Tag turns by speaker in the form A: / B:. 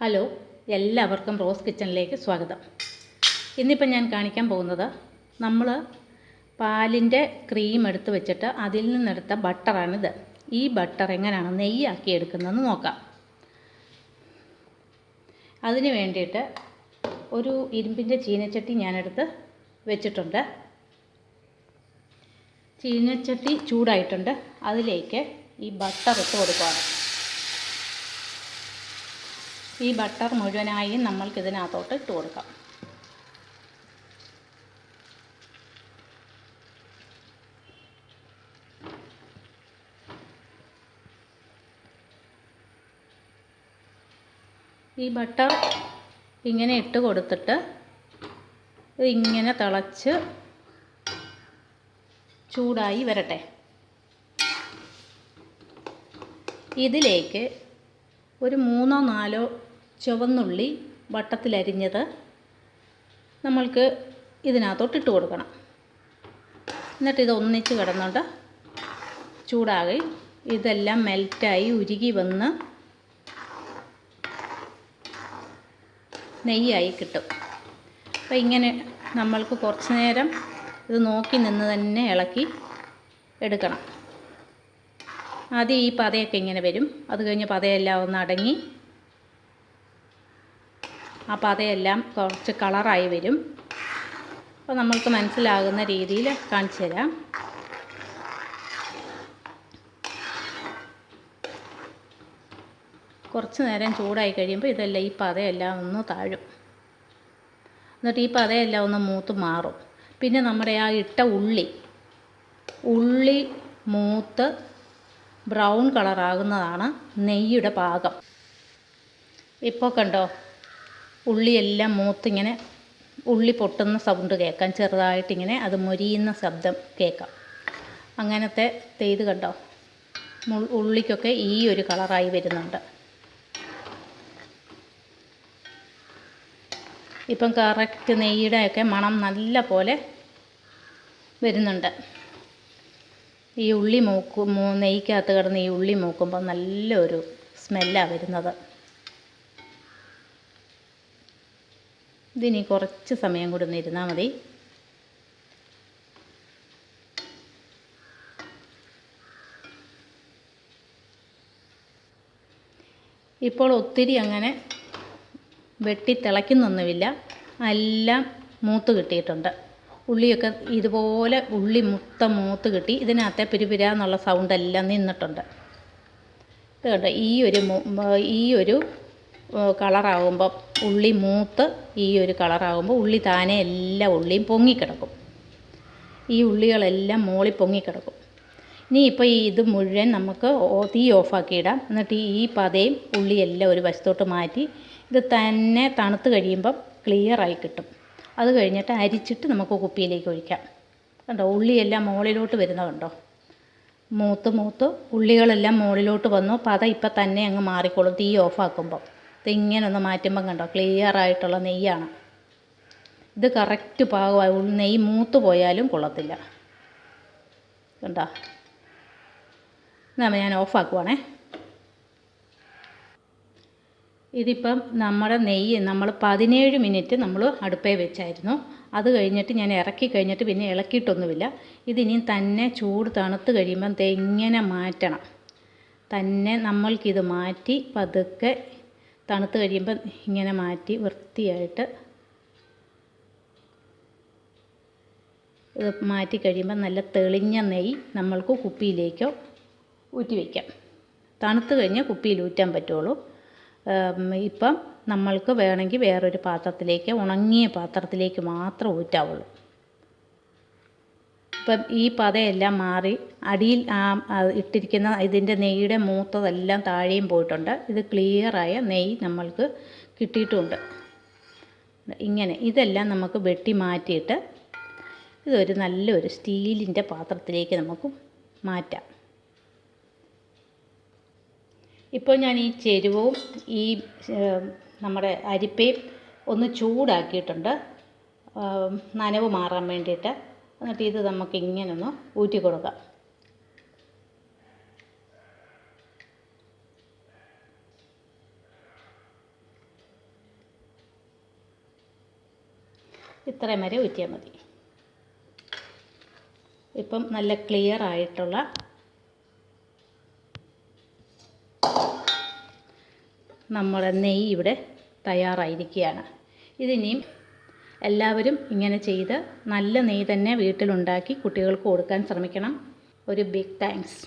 A: Hello എല്ലാവർക്കും rose കിച്ചണിലേക്ക് സ്വാഗതം. ഇന്നിപ്പം ഞാൻ കാണിക്കാൻ പോകുന്നത് നമ്മൾ പാലിന്റെ ക്രീം എടുത്ത് വെച്ചിട്ട് അതിൽ നിന്നെടുത്ത ബട്ടറാണിത്. ഈ ബട്ടർ എങ്ങനെയാണ് നെയ്യാക്കി എടുക്കുന്നതെന്ന് നോക്കാം. അതിന് വേണ്ടിയിട്ട് ഒരു ഇരുമ്പിന്റെ ചീനച്ചട്ടി ഞാനെടുത്ത് വെച്ചിട്ടുണ്ട്. ചീനച്ചട്ടി ചൂടായിട്ടുണ്ട്. അതിലേക്ക് ഈ ബട്ടർ ഇട്ട് കൊടുക്കുകയാണ് ഈ ബട്ടർ മുഴുവനായും നമ്മൾക്ക് ഇതിനകത്തോട്ട് ഇട്ട് കൊടുക്കാം. ഈ ബട്ടർ ഇങ്ങനെ ഇട്ട് കൊടുത്തിട്ട് ഇങ്ങനെ തിളച്ച് ചൂടായി വരട്ടെ. ഇതിലേക്ക് ഒരു മൂന്നോ നാലോ ചുവന്നുള്ളി വട്ടത്തിലരിഞ്ഞത് നമ്മൾക്ക് ഇതിനകത്തോട്ട് ഇട്ട് കൊടുക്കണം. എന്നിട്ട് ഇത് ഒന്നിച്ച് കിടന്നുകൊണ്ട് ചൂടാകി ഇതെല്ലാം മെൽറ്റായി ഉരുകി വന്ന് നെയ്യായി കിട്ടും. അപ്പോൾ ഇങ്ങനെ നമ്മൾക്ക് കുറച്ച് നേരം ഇത് നോക്കി നിന്ന് തന്നെ ഇളക്കി എടുക്കണം. ആദ്യം ഈ പതയൊക്കെ ഇങ്ങനെ വരും. അത് കഴിഞ്ഞ് പതയെല്ലാം ഒന്ന് അടങ്ങി ആ അതെല്ലാം കുറച്ച് കളറായി വരും. അപ്പോൾ നമ്മൾക്ക് മനസ്സിലാകുന്ന രീതിയിൽ കാണിച്ചു തരാം. കുറച്ച് നേരം ചൂടായി കഴിയുമ്പോൾ ഇതെല്ലാം ഈ പതയെല്ലാം ഒന്ന് താഴും. എന്നിട്ട് ഈ പതയെല്ലാം ഒന്ന് മൂത്ത് മാറും. പിന്നെ നമ്മുടെ ആ ഇട്ട ഉള്ളി ഉള്ളി മൂത്ത് ബ്രൗൺ കളറാകുന്നതാണ് നെയ്യുടെ പാകം. ഇപ്പോൾ കണ്ടോ? ഉള്ളിയെല്ലാം മൂത്തിങ്ങനെ ഉള്ളി പൊട്ടുന്ന സൗണ്ട് കേൾക്കാം. ചെറുതായിട്ടിങ്ങനെ അത് മൊരിയുന്ന ശബ്ദം കേൾക്കാം. അങ്ങനത്തെ ചെയ്ത് കണ്ടോ? ഉള്ളിക്കൊക്കെ ഈ ഒരു കളറായി വരുന്നുണ്ട്. ഇപ്പം കറക്റ്റ് നെയ്യുടെയൊക്കെ മണം നല്ല പോലെ വരുന്നുണ്ട്. ഈ ഉള്ളി മൂക്കു നെയ്ക്കകത്ത് കിടന്ന് ഈ ഉള്ളി മൂക്കുമ്പോൾ നല്ലൊരു സ്മെല്ലാണ് വരുന്നത്. ഇതിനി കുറച്ച് സമയം കൂടി ഒന്ന് ഇരുന്നാൽ മതി. ഇപ്പോൾ ഒത്തിരി അങ്ങനെ വെട്ടി തിളയ്ക്കുന്നൊന്നുമില്ല. എല്ലാം മൂത്ത് കിട്ടിയിട്ടുണ്ട്. ഉള്ളിയൊക്കെ ഇതുപോലെ ഉള്ളി മുത്ത മൂത്ത് കിട്ടി. ഇതിനകത്തെ പിരിപിര എന്നുള്ള സൗണ്ട് എല്ലാം നിന്നിട്ടുണ്ട്. ഇത് കണ്ടോ ഈ ഒരു ഈ ഒരു കളറാകുമ്പം ഉള്ളി മൂത്ത് ഈ ഒരു കളറാകുമ്പോൾ ഉള്ളി താനെ എല്ലാ ഉള്ളിയും പൊങ്ങിക്കിടക്കും. ഈ ഉള്ളികളെല്ലാം മോളി പൊങ്ങിക്കിടക്കും. ഇനി ഇപ്പോൾ ഈ ഇത് മുഴുവൻ നമുക്ക് തീ ഓഫാക്കിയിടാം. എന്നിട്ട് ഈ പതയും ഉള്ളിയെല്ലാം ഒരു വശത്തോട്ട് മാറ്റി ഇത് തന്നെ തണുത്ത് കഴിയുമ്പം ക്ലിയറായി കിട്ടും. അത് കഴിഞ്ഞിട്ട് അരിച്ചിട്ട് നമുക്ക് കുപ്പിയിലേക്ക് ഒഴിക്കാം. കണ്ടോ? ഉള്ളിയെല്ലാം മുകളിലോട്ട് വരുന്ന കണ്ടോ? മൂത്ത് മൂത്ത് ഉള്ളികളെല്ലാം മുകളിലോട്ട് വന്നു. പത ഇപ്പം തന്നെ അങ്ങ് മാറിക്കോളും. തീ ഓഫാക്കുമ്പോൾ ഇതിങ്ങനെ ഒന്ന് മാറ്റുമ്പം കണ്ടോ? ക്ലിയർ ആയിട്ടുള്ള നെയ്യാണ്. ഇത് കറക്റ്റ് പാകമായി നെയ്യ് മൂത്ത് പോയാലും കൊള്ളത്തില്ല. കണ്ടോ? എന്നാൽ ഞാൻ ഓഫാക്കുവാണേ ഇതിപ്പം നമ്മുടെ നെയ്യ് നമ്മൾ പതിനേഴ് മിനിറ്റ് നമ്മൾ അടുപ്പേ വെച്ചായിരുന്നു. അത് കഴിഞ്ഞിട്ട് ഞാൻ ഇറക്കി കഴിഞ്ഞിട്ട് പിന്നെ ഇളക്കിയിട്ടൊന്നുമില്ല. ഇതിനി തന്നെ ചൂട് തണുത്ത് കഴിയുമ്പം ഇങ്ങനെ മാറ്റണം. തന്നെ നമ്മൾക്കിത് മാറ്റി പതുക്കെ തണുത്ത് കഴിയുമ്പം ഇങ്ങനെ മാറ്റി വൃത്തിയായിട്ട് ഇത് മാറ്റി കഴിയുമ്പോൾ നല്ല തെളിഞ്ഞ നെയ്യ് നമ്മൾക്ക് കുപ്പിയിലേക്കോ ഊറ്റി വയ്ക്കാം തണുത്ത് കഴിഞ്ഞാൽ കുപ്പിയിൽ ഊറ്റാൻ പറ്റുള്ളൂ. ഇപ്പം നമ്മൾക്ക് വേണമെങ്കിൽ വേറൊരു പാത്രത്തിലേക്ക് ഉണങ്ങിയ പാത്രത്തിലേക്ക് മാത്രം ഊറ്റാവുള്ളൂ. ഇപ്പം ഈ പതയെല്ലാം മാറി അടിയിൽ ഇട്ടിരിക്കുന്ന ഇതിന്റെ നെയ്യുടെ മൂത്തതെല്ലാം താഴെയും പോയിട്ടുണ്ട്. ഇത് ക്ലിയറായ നെയ്യ് നമ്മൾക്ക് കിട്ടിയിട്ടുമുണ്ട് ഇങ്ങനെ ഇതെല്ലാം നമുക്ക് വെട്ടി മാറ്റിയിട്ട് ഇതൊരു നല്ലൊരു സ്റ്റീലിന്റെ പാത്രത്തിലേക്ക് നമുക്ക് മാറ്റാം. ഇപ്പോൾ ഞാൻ ഈ ചെരുവവും ഈ നമ്മുടെ അരിപ്പയും ഒന്ന് ചൂടാക്കിയിട്ടുണ്ട്. നനവ് മാറാൻ വേണ്ടിയിട്ട്. എന്നിട്ട് ഇത് നമുക്ക് ഇങ്ങനെ ഒന്ന് ഊറ്റി കൊടുക്കാം. ഇത്രയും വരെ ഊറ്റിയാൽ മതി. ഇപ്പം നല്ല ക്ലിയർ ആയിട്ടുള്ള നമ്മുടെ നെയ്യ് ഇവിടെ തയ്യാറായിരിക്കുകയാണ്. ഇതിനിയും എല്ലാവരും ഇങ്ങനെ ചെയ്ത് നല്ല നെയ്യ് തന്നെ വീട്ടിലുണ്ടാക്കി കുട്ടികൾക്ക് കൊടുക്കാൻ ശ്രമിക്കണം. ഒരു ബിഗ് താങ്ക്സ്